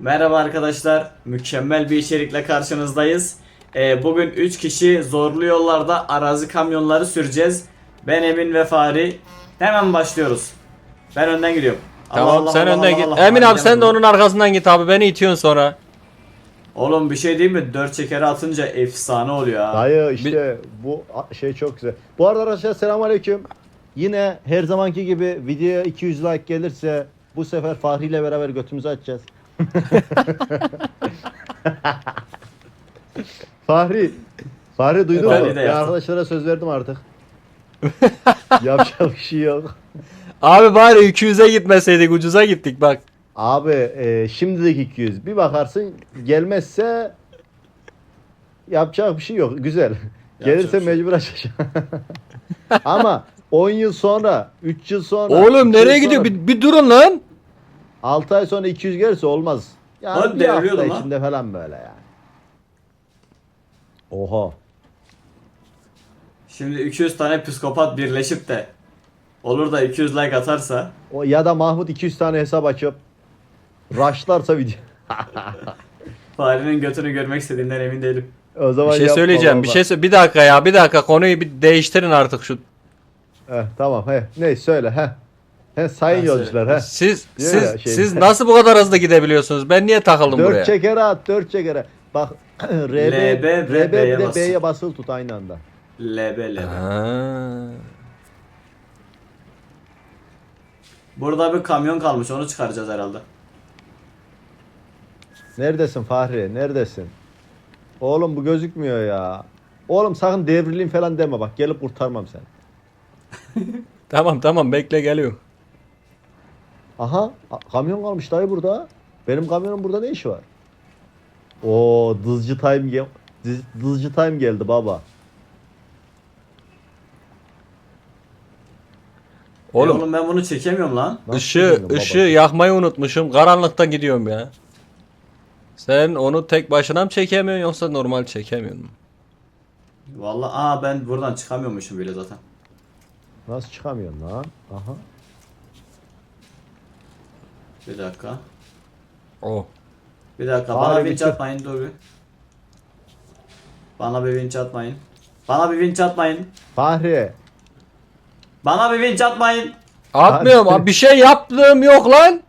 Merhaba arkadaşlar, mükemmel bir içerikle karşınızdayız. Ee, bugün 3 kişi zorlu yollarda arazi kamyonları süreceğiz. Ben Emin ve Fahri. Hemen başlıyoruz. Ben önden gidiyorum. Tamam Allah Allah sen Allah önden Allah git. Allah. Emin abi sen de onun arkasından git abi beni itiyorsun sonra. Oğlum bir şey değil mi? 4 çekeri atınca efsane oluyor ha. Dayı işte bu şey çok güzel. Bu arada arkadaşlar selamünaleyküm. Yine her zamanki gibi videoya 200 like gelirse bu sefer Fahri ile beraber götümüzü açacağız. Fahri. Fahri duydun Fahri mu? de yaptı. arkadaşlara söz verdim artık. Yapacak bir şey yok. Abi bari 200'e gitmeseydik ucuza gittik bak. Abi e, şimdilik 200. Bir bakarsın gelmezse yapacak bir şey yok. Güzel. Gelirse bir şey mecbur açacağım. Ama 10 yıl sonra, 3 yıl sonra. Oğlum iki nereye yıl gidiyor? sonra, Bir, bir durun lan. 6 ay sonra 200 gelirse olmaz. Yani Lan bir hafta lan. içinde falan böyle yani. Oha. Şimdi 200 tane psikopat birleşip de olur da 200 like atarsa O ya da Mahmut 200 tane hesap açıp rushlarsa video. Fahri'nin götünü görmek istediğimden emin değilim. O zaman Bir şey yapma söyleyeceğim. Bir baba. şey sö- bir dakika ya bir dakika konuyu bir değiştirin artık şu. Heh, tamam he. Ne söyle he. He sayın Ben yolcular he. Siz Diyor siz ya şey- siz nasıl bu kadar hızlı gidebiliyorsunuz? Ben niye takıldım Dört buraya? çekere at, dört çekere. Bak RB, LB ve RB bir B'ye de bas. B'ye basılı tut aynı anda. LB LB. Ha. Burada bir kamyon kalmış onu çıkaracağız herhalde. Neredesin Fahri? Neredesin? Oğlum bu gözükmüyor ya. Oğlum sakın devrileyim falan deme bak. Gelip kurtarmam seni. Tamam tamam bekle geliyor. Aha kamyon kalmış dayı burada. Benim kamyonun burada ne işi var? Oo dızcı time gel. Diz- Dızcı time geldi baba. Oğlum, Oğlum oğlum ben bunu çekemiyorum lan. Nasıl ışığı çekemiyorum baba? ışığı yakmayı unutmuşum. Karanlıkta gidiyorum ya. Sen onu tek başına mı çekemiyorsun yoksa normal çekemiyor musun? Vallahi aa ben buradan çıkamıyormuşum bile zaten. Nasıl çıkamıyorsun lan? Aha. Bir dakika. Oh. Bir dakika Fahri bana vinç bitir. atmayın dur bir. Bana bir vinç atmayın. Bana bir vinç atmayın. Fahri. Bana bir vinç atmayın. Atmıyorum Abi. abi bir şey yaptığım yok lan.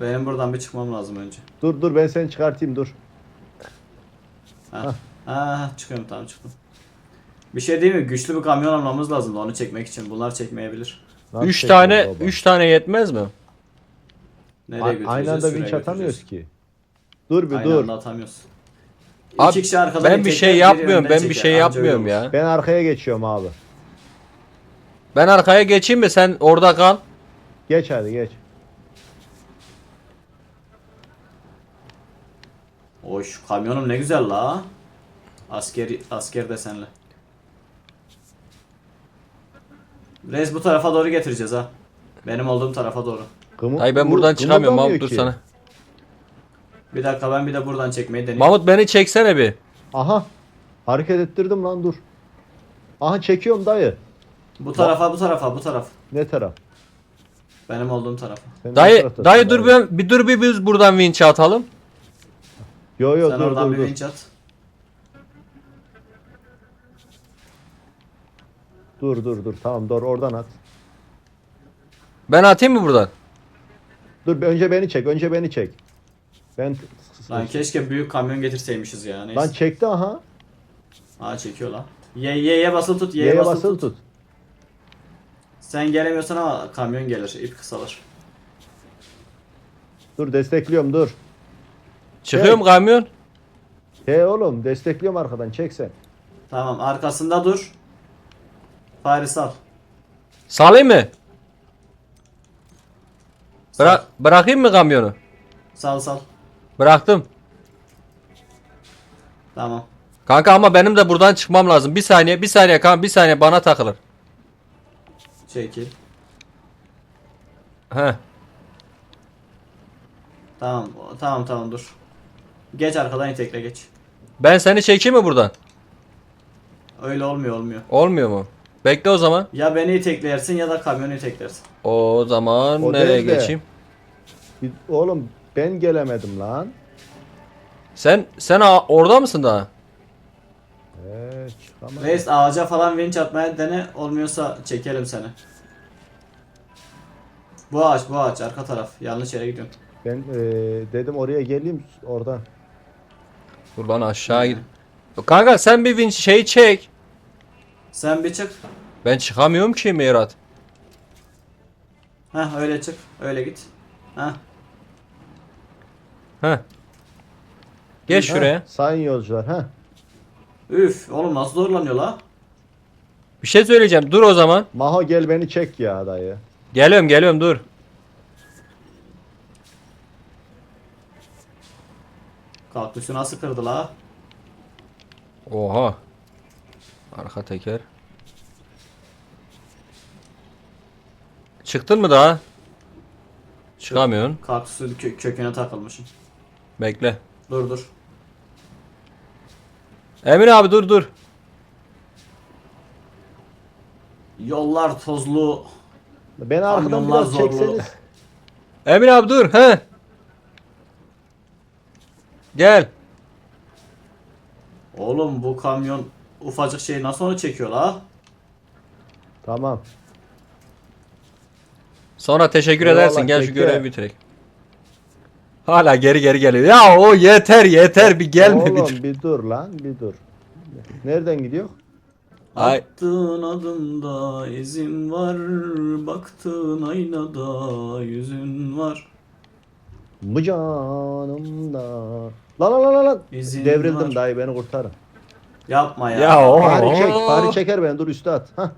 Benim buradan bir çıkmam lazım önce. Dur dur ben seni çıkartayım dur. Ha. Ha çıkıyorum tamam çıktım. Bir şey değil mi? Güçlü bir kamyon almamız lazım da onu çekmek için. Bunlar çekmeyebilir. Nasıl 3 çekiyorsun tane baba? 3 tane yetmez mi? Nereye A- götüreceğiz? Aynı anda vinç atamıyoruz ki. Dur bir Aynı dur. anda atamıyoruz. Abi, İki kişi arkadan Ben bir itekler, şey biri yapmıyorum. önden Ben bir çeker. şey Anca öyle yapmıyorum olur. ya. Ben arkaya geçiyorum abi. Ben arkaya geçeyim mi sen orada kal. Geç hadi geç. Oy şu kamyonum ne güzel la. Asker asker desenli. Reis bu tarafa doğru getireceğiz ha. Benim olduğum tarafa doğru. Kımı- Ay ben buradan çıkamıyorum Mahmut dur sana. Bir dakika ben bir de buradan çekmeyi deneyeyim. Mahmut beni çeksene bir. Aha. Hareket ettirdim lan dur. Aha çekiyorum dayı. Bu tarafa bu tarafa bu taraf. Ne taraf? Benim olduğum tarafa. Sen ne Dayı taraftasın dayı dur bir, bir dur bir biz buradan vinç atalım. Yo yo Sen dur oradan dur bir dur. vinç at. Dur dur dur. Tamam dur oradan at. Ben atayım mı buradan? Dur bir- önce beni çek. Önce beni çek. Ben Lan keşke büyük kamyon getirseymişiz ya. Neyse. Lan çekti aha. Aa çekiyor lan. Ye Y'ye basılı tut. Y'ye, Y'ye basılı, basılı tut. tut. Sen gelemiyorsan ama kamyon gelir. ip kısalır. Dur destekliyorum dur. Çıkıyor mu kamyon? He oğlum destekliyorum arkadan çek sen. Tamam arkasında dur. Paris al. Salayım mı? Bıra bırakayım mı kamyonu? Sal sal. Bıraktım. Tamam. Kanka ama benim de buradan çıkmam lazım. Bir saniye, bir saniye kanka, bir saniye bana takılır. Çekil. He. Tamam. Tamam tamam dur. Geç arkadan itekle geç. Ben seni çekeyim mi buradan? Öyle olmuyor olmuyor. Olmuyor mu? Bekle o zaman. Ya beni iteklersin ya da kamyonu iteklersin. O zaman O nereye değil de. geçeyim? Bir- Oğlum ben gelemedim lan. Sen sen a- orada mısın daha? Çıkamadım. Reis ağaca falan vinç atmaya dene. Olmuyorsa çekelim seni. Bu ağaç bu ağaç arka taraf. Yanlış yere gidiyorsun. Ben eee, dedim oraya geleyim oradan. Dur lan aşağı git. Kanka sen bir vinç şey çek. Sen bir çık. Ben çıkamıyorum ki Mirat. Heh öyle çık. Öyle git. Geç Ha, şuraya. sayın yolcular ha. Üf oğlum nasıl zorlanıyor la? Bir şey söyleyeceğim. Dur o zaman. Maho gel beni çek ya dayı. Geliyorum geliyorum dur. Kaktüsü nasıl kırdı la? Oha. Arka teker. Çıktın mı daha? Çıkamıyorsun. Kaktüsün kö- köküne takılmışım. Bekle. Dur dur. Emin abi dur dur. Yollar tozlu. Beni arkadan Kamyonlar biraz zorlu. çekseniz. Emin abi dur. He. Gel. Oğlum bu kamyon ufacık şeyi nasıl onu çekiyor la? Tamam. Sonra teşekkür Eyvallah, edersin. Gel şu bekle. görevi bitirek. Hala geri geri geliyor. Ya o yeter yeter bir gelme Oğlum bir. bir dur lan bir dur. Nereden gidiyor? Ay. Attığın adımda izin var, baktığın aynada yüzün var. Bu canımda. Lan lan lan lan lan. İzin Devrildim var. dayı beni kurtarın. Yapma ya. Ya o. Fahri çek. Fahri çeker beni dur üste at. Hah.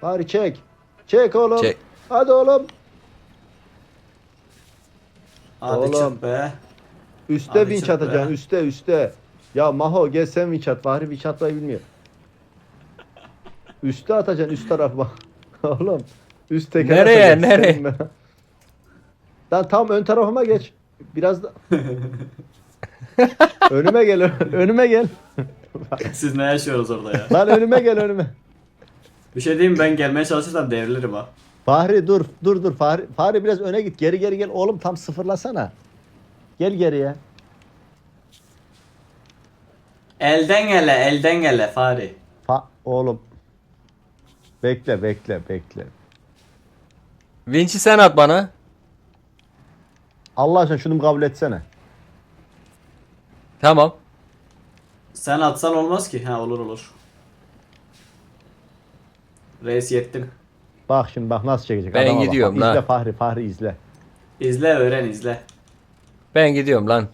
Fahri çek. Çek oğlum. Çek. Hadi oğlum. Hadi Oğlum. çık be. Üste Hadi vinç çık atacaksın be. üste üste. Ya Maho gel sen vinç at. Fahri vinç atmayı bilmiyor. Üste atacaksın üst tarafa. Oğlum. Üst teker Nereye, atacaksın. nereye? Ben- Lan tam ön tarafıma geç. Biraz da... önüme gel. Önüme gel. Siz ne yaşıyorsunuz orada ya? Lan önüme gel önüme. Bir şey diyeyim ben gelmeye çalışırsam devrilirim ha. Fahri dur dur dur Fahri, Fahri biraz öne git geri geri gel oğlum tam sıfırlasana. Gel geriye. Elden gele, elden gele Fahri. Fa oğlum. Bekle bekle bekle. Vinç'i sen at bana. Allah aşkına şunu kabul etsene. Tamam. Sen atsan olmaz ki. Ha olur olur. Reis yettin. Bak şimdi bak nasıl çekecek. Ben Adama gidiyorum bak. lan. İzle Fahri Fahri izle. İzle öğren izle. Ben gidiyorum lan.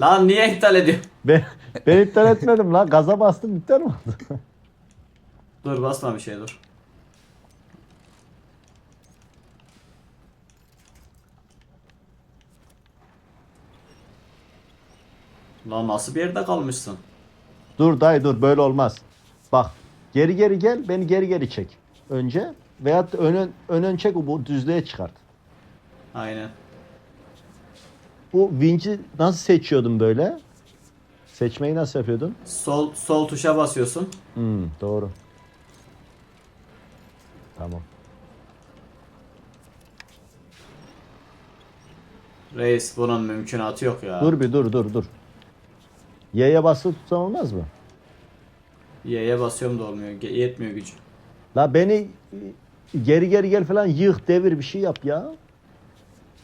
Lan niye iptal ediyor? ben, ben iptal etmedim lan. Gaza bastım iptal mi oldu? Dur basma bir şey dur. Lan nasıl bir yerde kalmışsın? Dur dayı dur böyle olmaz. Bak geri geri gel beni geri geri çek. Önce veyahut da ön ön, ön, ön çek bu düzlüğe çıkart. Aynen. Bu vinci nasıl seçiyordun böyle? Seçmeyi nasıl yapıyordun? Sol sol tuşa basıyorsun. Hmm, doğru. Tamam. Reis bunun mümkünatı yok ya. Dur bir dur dur dur. Y'ye basılı tutsan olmaz mı? Y'ye basıyorum da olmuyor. Ge- yetmiyor gücü. La beni geri geri gel falan yık devir bir şey yap ya.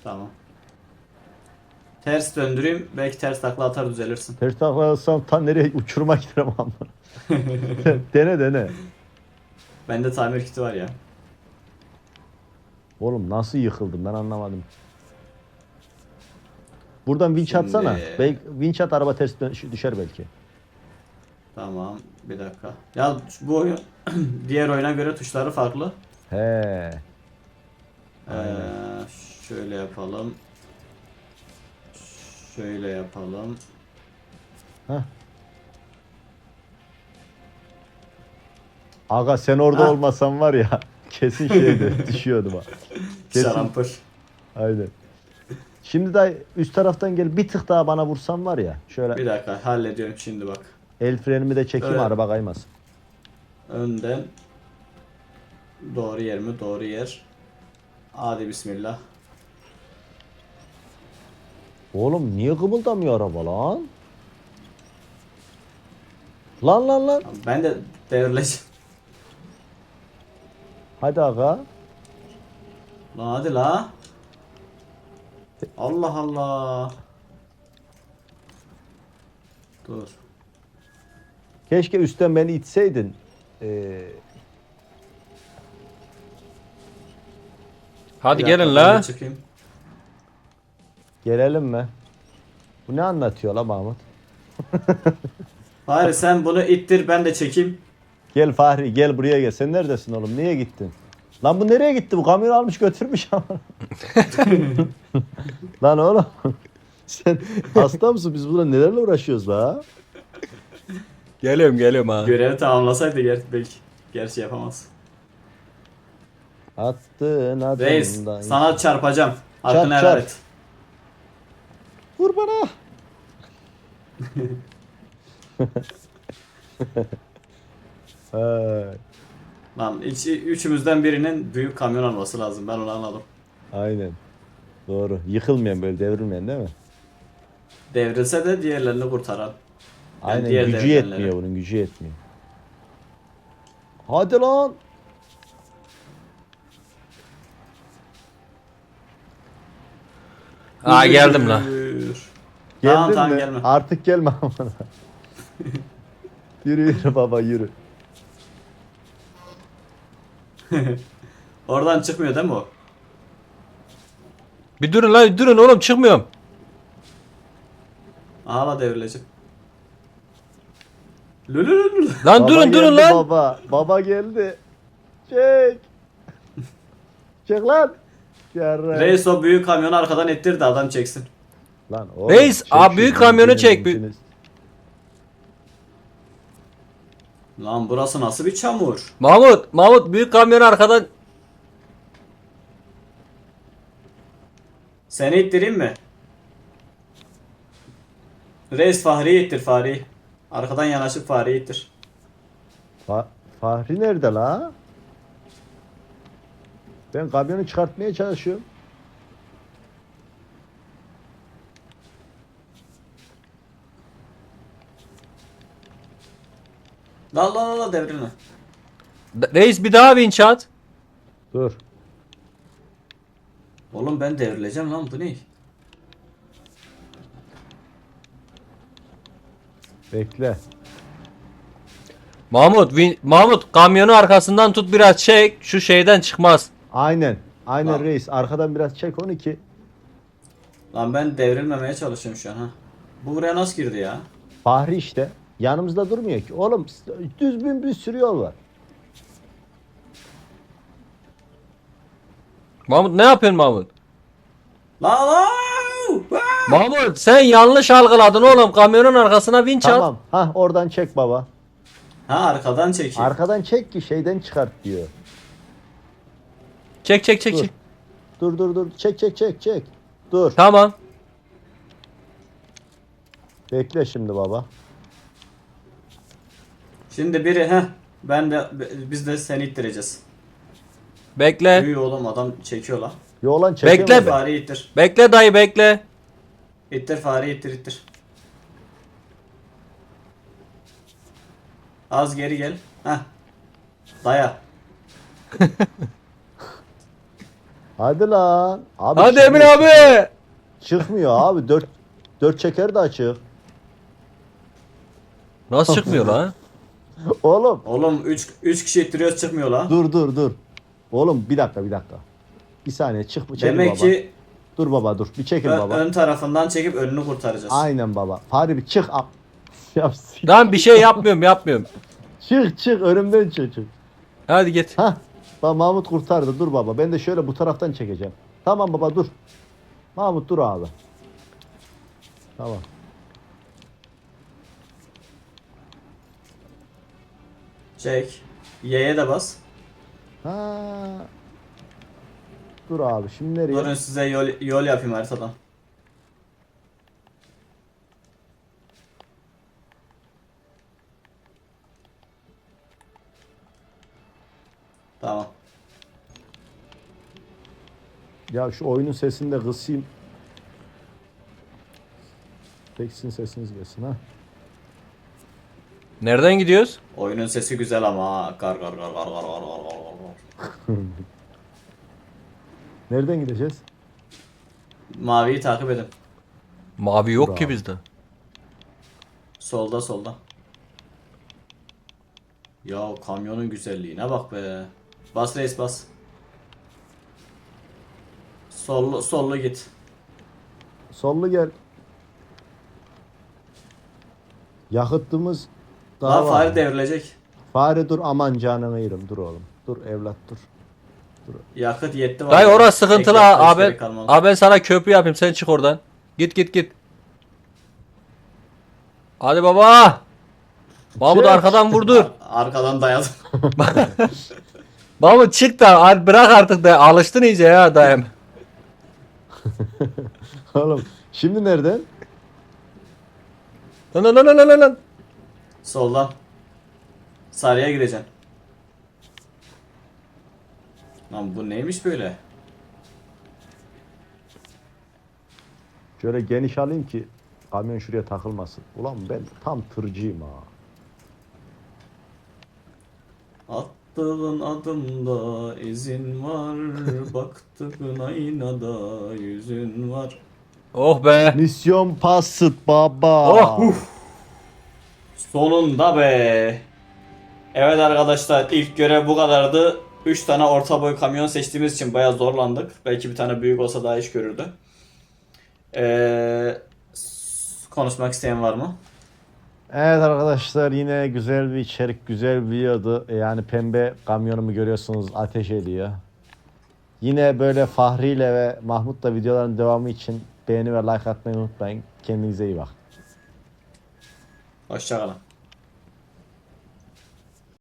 Tamam. Ters döndüreyim. Belki ters takla atar düzelirsin. Ters taklasam tam nereye uçuruma giderim ama. dene dene. Bende tamir kiti var ya. Oğlum nasıl yıkıldım ben anlamadım. Buradan vinç Şimdi- atsana. Belki, vinç at araba ters düşer belki. Tamam. Bir dakika. Ya bu oyun diğer oyuna göre tuşları farklı. He. Ee, şöyle yapalım. Şöyle yapalım. Heh. Aga sen orada Ha. olmasan var ya kesin şeydi düşüyordu bak. Kesin. Şarampır. Aynen. Şimdi de üst taraftan gel bir tık daha bana vursan var ya. Şöyle Bir dakika hallediyorum şimdi bak. el frenimi de çekeyim Evet. araba kaymasın. Önden. Doğru yer mi? Doğru yer. Hadi bismillah. Oğlum niye kımıldamıyor araba lan? Lan lan lan. Ben de devrileceğim. Hadi aga. Lan hadi la. Allah Allah. Dur. Keşke üstten beni itseydin. Ee, Hadi Bir dakika, gelin ben la. de Çıkayım. gelelim mi? Bu ne anlatıyor la Mahmut? Bari sen bunu ittir ben de çekeyim. Gel Fahri gel buraya gel. Sen neredesin oğlum? Niye gittin? Lan bu nereye gitti? Bu kamyon almış götürmüş ama. Lan oğlum. Sen hasta mısın? Biz burada nelerle uğraşıyoruz la? Geliyorum geliyorum ha. Görevi tamamlasaydı ger belki. Gerçi yapamaz. Attın adımdan. Reis sana çarpacağım. Hakkını Çarp, helal çarp. et. Vur bana. Ay, Lan içi, üçümüzden birinin büyük kamyon alması lazım. Ben onu anladım. Aynen. Doğru. Yıkılmayan böyle devrilmeyen değil mi? Devrilse de diğerlerini kurtaran. Yani Aynen diğer gücü devrilenleri. yetmiyor bunun gücü yetmiyor. Hadi lan. Aa geldim la. Buyur. Geldin Tamam, tamam, mi? gelme. Artık gelme amına. yürü yürü baba yürü. Oradan çıkmıyor değil mi o? Bir durun la bir durun oğlum çıkmıyorum. Aha la devrilecek. Lülülülül. Lan Baba durun durun geldi lan. Baba. Baba geldi. Çek. Çek lan. Yarra. Reis o büyük kamyonu arkadan ittir de adam çeksin. Lan oğlum, Reis, çek abi şu büyük kamyonu çek, bir- zinciri. Lan burası nasıl bir çamur? Mahmut Mahmut büyük kamyonu arkadan Seni ittireyim mi? Reis Fahri'yi ittir Fahri'yi. Arkadan yanaşıp Fahri'yi ittir. Fa- Fahri nerede la? Ben kamyonu çıkartmaya çalışıyorum. La la la la devrilme. Reis bir daha vinç at. Dur. Oğlum ben devrileceğim lan bu ne? Bekle. Mahmut vin- Mahmut kamyonu arkasından tut biraz çek şu şeyden çıkmaz. Aynen. Aynen Lan. reis. Arkadan biraz çek 12. Lan ben devrilmemeye çalışıyorum şu an ha. Bu buraya nasıl girdi ya? Fahri işte. Yanımızda durmuyor ki. Oğlum düzgün bir sürü yol var. Mahmut ne yapıyorsun Mahmut? La la! Mahmut sen yanlış algıladın oğlum kamyonun arkasına vinç at. Tamam. Ha oradan çek baba. Ha arkadan çekeyim. Arkadan çek ki şeyden çıkart diyor. Çek çek çek Dur. çek. Dur dur dur. Çek çek çek çek. Dur. Tamam. Bekle şimdi baba. Şimdi biri ha ben de biz de seni ittireceğiz. Bekle. Büyü oğlum adam çekiyor lan. Yo lan Bekle çekemez. be. Fareyi ittir. Bekle dayı bekle. İttir fareyi ittir ittir. Az geri gel. Heh. Daya. Hadi lan. Abi Hadi çıkmıyor. Emin abi. Çıkmıyor abi. Dört, dört çeker de açık. Nasıl çıkmıyor lan? Oğlum. Oğlum 3 3 kişi ittiriyoruz çıkmıyor lan. Dur dur dur. Oğlum bir dakika bir dakika. Bir saniye çık çekil Demek baba. ki Dur baba dur. Bir çekil ö- baba. ön tarafından çekip önünü kurtaracağız. Aynen baba. Fahri bir çık. Al. Ya, sik- Lan bir şey yapmıyorum yapmıyorum. çık çık önümden çık çık. Hadi git. Hah. Bak Mahmut kurtardı. Dur baba. Ben de şöyle bu taraftan çekeceğim. Tamam baba dur. Mahmut dur abi. Tamam. Çek. Y'ye de bas. Ha. Dur abi şimdi nereye? Durun size yol, yol yapayım haritadan. Tamam. Ya şu oyunun sesini de kısayım. Teksin sesiniz gelsin ha. Nereden gidiyoruz? Oyunun sesi güzel ama ha. Gar gar gar gar gar gar gar gar gar. Nereden gideceğiz? Maviyi takip edin. Mavi yok ki Bravo. bizde. Solda solda. Ya kamyonun güzelliğine bak be. Bas reis bas. Sollu sollu git. Sollu gel. Yakıtımız daha Daha var. fare devrilecek. Fare dur aman canını yerim dur oğlum. Dur evlat dur. Yakıt yetti var. Dayı orası sıkıntılı ha. Abi, kalmalı. abi ben sana köprü yapayım sen çık oradan. Git git git. Hadi baba. Mahmut Çık. arkadan vurdur. Ar- Arkadan dayadım. Mahmut çık da ar- bırak artık da alıştın iyice ya dayım. Oğlum şimdi nereden? Lan lan lan lan lan lan. Soldan. Sarıya gideceksin. Lan bu neymiş böyle? Şöyle geniş alayım ki kamyon şuraya takılmasın. Ulan ben tam tırcıyım ha. Attığın adımda izin var, baktığın aynada yüzün var. Oh be. Misyon pasıt baba. Oh, Sonunda be. Evet arkadaşlar ilk görev bu kadardı. 3 tane orta boy kamyon seçtiğimiz için bayağı zorlandık. Belki bir tane büyük olsa daha iş görürdü. Ee, konuşmak isteyen var mı? Evet arkadaşlar yine güzel bir içerik, güzel bir videodu. Yani pembe kamyonumu görüyorsunuz ateş ediyor. Yine böyle Fahri ile ve Mahmut'la videoların devamı için beğeni ve like atmayı unutmayın. Kendinize iyi bakın. Hoşçakalın.